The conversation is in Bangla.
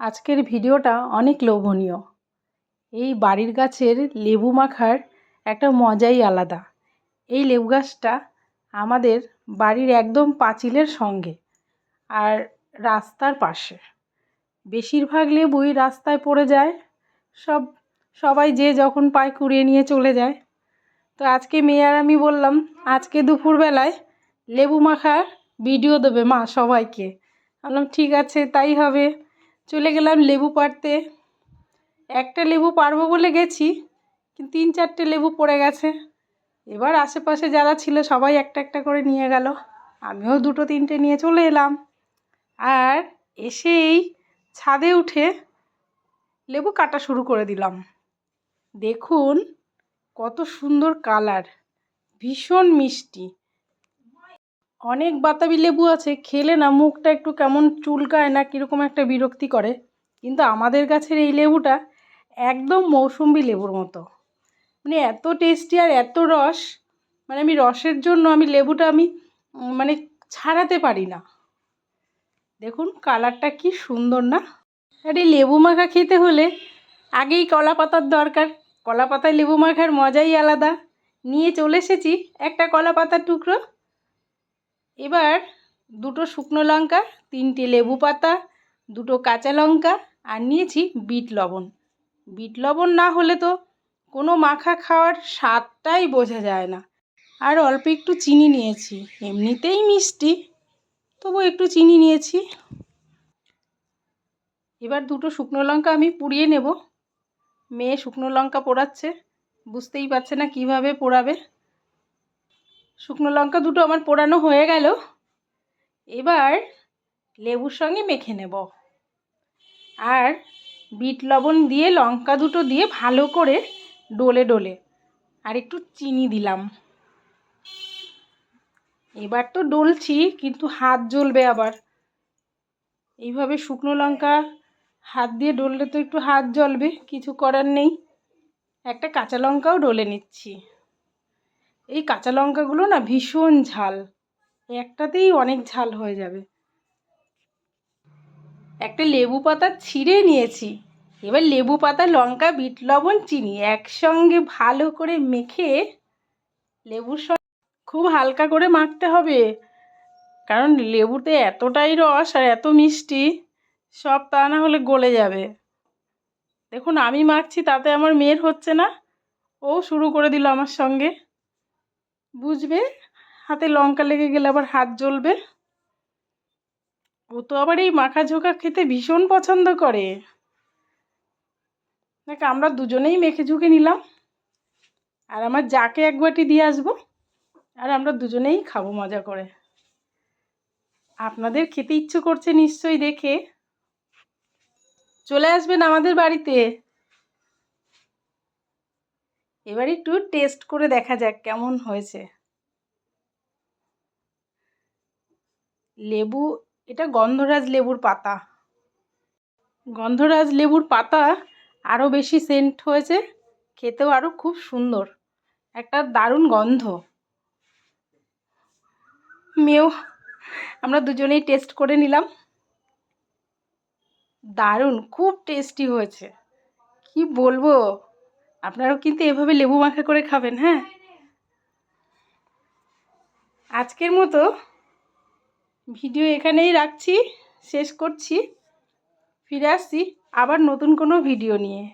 আজকের ভিডিওটা অনেক লোভনীয়। এই বাড়ির গাছের লেবু মাখার একটা মজাই আলাদা। এই লেবু গাছটা আমাদের বাড়ির একদম পাঁচিলের সঙ্গে আর রাস্তার পাশে। বেশিরভাগ লেবুই রাস্তায় পড়ে যায়, সব সবাই যে যখন পায় কুড়িয়ে নিয়ে চলে যায়। তো আজকে মেয়ে আর আমি বললাম, আজকে দুপুরবেলায় লেবু মাখার ভিডিও দেবে মা সবাইকে। বললাম, ঠিক আছে, তাই হবে। চলে গেলাম লেবু পাড়তে। একটা লেবু পারব বলে গেছি, কিন্তু তিন চারটে লেবু পড়ে গেছে। এবার আশেপাশে যারা ছিল সবাই একটা একটা করে নিয়ে গেল। আমিও দুটো তিনটে নিয়ে চলে এলাম। আর এসেই ছাদে উঠে লেবু কাটা শুরু করে দিলাম। দেখুন কত সুন্দর কালার, ভীষণ মিষ্টি। অনেক বাতাবি লেবু আছে, খেলে না মুখটা একটু কেমন চুলকায় না কীরকম একটা বিরক্তি করে। কিন্তু আমাদের গাছের এই লেবুটা একদম মৌসুম্বি লেবুর মতো। মানে এত টেস্টি আর এত রস মানে আমি রসের জন্য আমি লেবুটা আমি মানে ছাড়াতে পারি না। দেখুন কালারটা কি সুন্দর না। আর এই লেবু মাখা খেতে হলে আগেই কলা পাতার দরকার। কলা পাতায় লেবু মাখার মজাই আলাদা। নিয়ে চলে এসেছি একটা কলা পাতার টুকরো। এবার দুটো শুকনো লঙ্কা, তিনটে লেবু পাতা, দুটো কাঁচা লঙ্কা আর নিয়েছি বিট লবণ। বিট লবণ না হলে তো কোনো মাখা খাওয়ার স্বাদটাই বোঝা যায় না। আর অল্প একটু চিনি নিয়েছি, এমনিতেই মিষ্টি, তবু একটু চিনি নিয়েছি। এবার দুটো শুকনো লঙ্কা আমি পুড়িয়ে নেব। মেয়ে শুকনো লঙ্কা পোড়াচ্ছে, বুঝতেই পারছে না কীভাবে পোড়াবে। শুকনো লঙ্কা দুটো আমার পোড়ানো হয়ে গেল। এবার লেবুর সঙ্গে মেখে নেব। আর বিট লবণ দিয়ে লঙ্কা দুটো দিয়ে ভালো করে ডলে ডলে। আর একটু চিনি দিলাম। এবার তো ডলছি, কিন্তু হাত জ্বলবে আবার। এইভাবে শুকনো লঙ্কা হাত দিয়ে ডললে তো একটু হাত জ্বলবে, কিছু করার নেই। একটা কাঁচা লঙ্কাও ডলে নিচ্ছি। এই কাঁচা লঙ্কাগুলো না ভীষণ ঝাল। একটাতেই অনেক ঝাল হয়ে যাবে। একটা লেবু পাতা ছিঁড়ে নিয়েছি। এবার লেবু পাতা, লঙ্কা, বিট, লবণ, চিনি একসঙ্গে ভালো করে মেখে লেবুর সঙ্গে খুব হালকা করে মাখতে হবে। কারণ লেবুতে এতটাই রস আর এত মিষ্টি, সব তা না হলে গলে যাবে। দেখুন, আমি মাখছি, তাতে আমার মেয়ের হচ্ছে না। ও শুরু করে দিল আমার সঙ্গে। বুঝবে? হাতে লঙ্কা লেগে গেলে আবার হাত জ্বলবে। ও তো আবার এই মাখা ঝোঁকা খেতে ভীষণ পছন্দ করে। দেখ, আমরা দুজনেই মেখে ঝুঁকে নিলাম। আর আমার যাকে এক বাটি দিয়ে আসব, আর আমরা দুজনেই খাব মজা করে। আপনাদের খেতে ইচ্ছে করছে নিশ্চয়ই দেখে। চলে আসবেন আমাদের বাড়িতে। এবার একটু টেস্ট করে দেখা যাক কেমন হয়েছে। লেবু, এটা গন্ধরাজ লেবুর পাতা। গন্ধরাজ লেবুর পাতা আরও বেশি সেন্ট হয়েছে, খেতেও আরও খুব সুন্দর, একটা দারুণ গন্ধ। মেয়েও আমরা দুজনেই টেস্ট করে নিলাম। দারুণ, খুব টেস্টি হয়েছে। কি বলব? আপনারাও কিন্তু এভাবে লেবু মাখা করে খাবেন হ্যাঁ? আজকের মতো ভিডিও এখানেই রাখছি, শেষ করছি। ফিরে আসছি আবার নতুন কোনো ভিডিও নিয়ে।